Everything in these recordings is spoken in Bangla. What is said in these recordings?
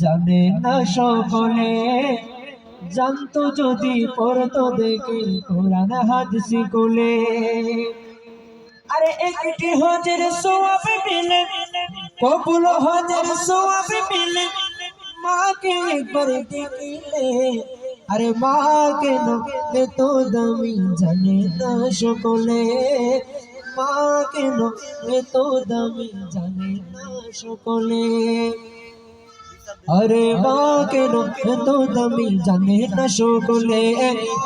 জানে না সকলে, জানতো যদি পড়তো দেখে কোরআন হাদিস কোলে। আরে একটি হজের সোয়াব মিলে কবুল হজের সোয়াব মিলে মাকে একবার দেখিলে। আরে মা কেন এত দামি জানে না সকলে, মা কেন এত দামি জানে না সকলে। আরে মা কেন এত দামি জানে না সকলে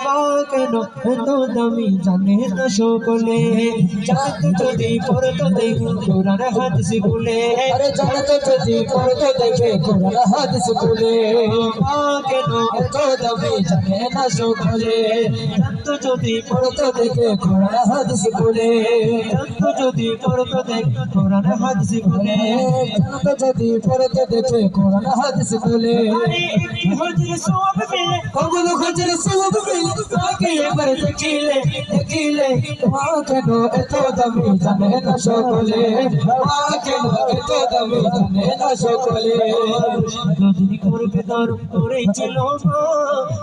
মা কেন এত দামি জানে না সকলে জানতো যদি পড়তো দেখে কোরআন হাদিস খুলে আরে জানতো যদি পড়তো দেখে কোরআন হাদিস খুলে মা কেন এত দামি জানে না সকলে যদি পড়তো দেখে কোরআন হাদিস জানতো যদি পড়তো দেখে কোরআন হাদিস জানতো যদি পড়তো দেখে কোরআন হাদিস একটি হজের সওয়াব মিলে কবুল হজের সওয়াব মিলে তাকে এবার দেখিলে দেখিলে মা কেন এত দামি জানে না সকলে? মা কেন এত দামি জানে না সকলে? যদি করবে তার করেছিল মা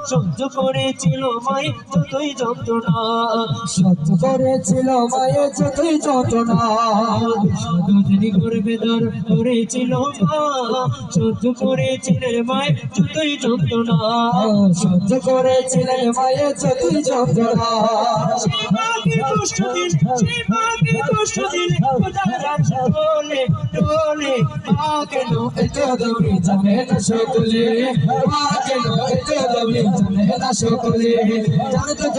সহ্য করেছিল মাই যতই যন্ত্রণা। সহ্য করেছিল মায়ের যতই যন্ত্রণা। যদি করবে তার করেছিল মা। সহ্য করেছিলেন মাই যতই যন্ত্রণা। সহ্য করেছিলেন মায়ের যতই যন্ত্রণা। সেই মাকে কষ্ট দিন সেই মাকে কষ্ট দিন ডোলে ডোলে মা কেন এত দামি জানে না সকলে। মা কেন এত দামি জানে না সকলে। জানতো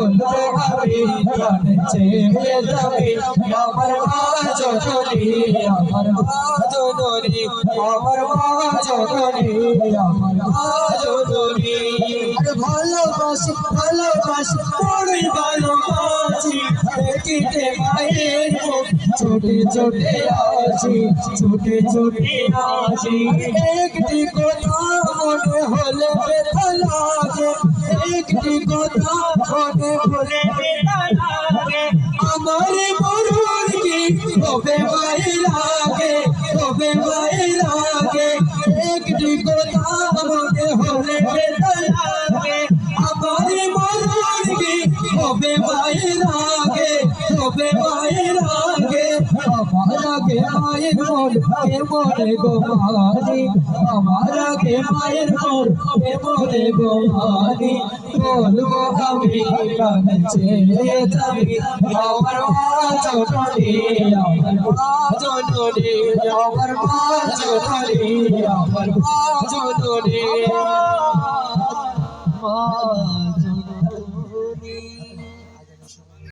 আমি প্রাণে চেয়ে যাবে আমার ভালোবাসি ভালোবাসি বড়ই ভালোবাসি দেখিতে মায়ের ছোটে ছোটে আসি ছোটে ছোটে আসি একটি কথা আমার মরুর কি হবে লাগে হবে লাগে একটি কথা মন কে মনে গো আমার আগে মায়ের মন কে মনে গো বলব আমি কাছে যাবি আমার জননী আমার জননী আমার জননী আমার জননী। মা